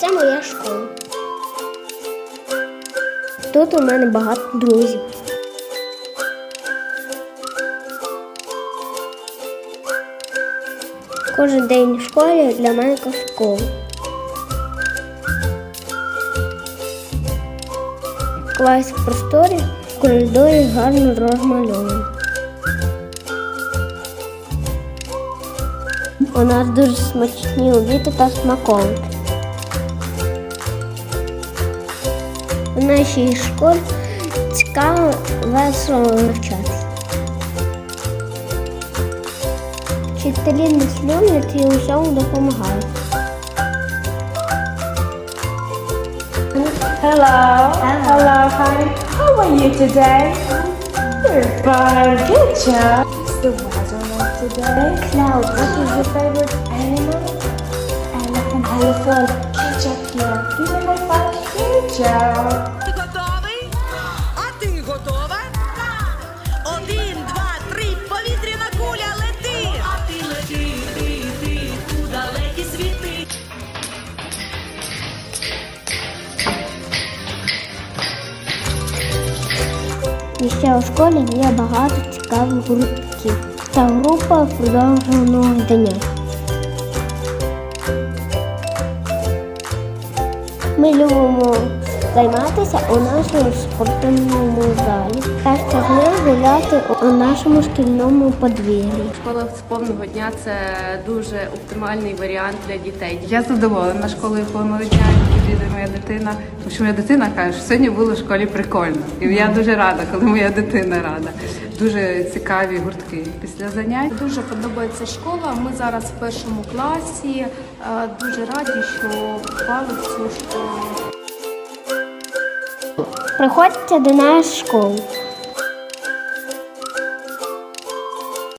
Це моя школа. Тут у мене багато друзів. Кожен день в школі для мене казково. Клас в просторі, в коридорі гарно розмальований. У нас дуже смачні обіди та смаколики. У нашій школі цікаво весело навчатися. Вчителі не слюнять і усьому допомагають. Hello. Hello. Hi. How are you today? You're fine. Good job. What's the weather like today? Cloud. What is your favorite animal? Elephant. Elephant. І ще у школі є багато цікавих гуртків та група продовженого дня. Ми любимо займатися у нашому спортивному залі. Перша них гуляти у нашому шкільному подвір'ї. Школа з повного дня це дуже оптимальний варіант для дітей. Я задоволена школою повного дня, яку моя дитина. Тому що моя дитина каже, що сьогодні було в школі прикольно. І я дуже рада, коли моя дитина рада. Дуже цікаві гуртки після занять. Дуже подобається школа. Ми зараз в першому класі. Е, Дуже раді, що попали в цю школу. Приходьте до нас в школу.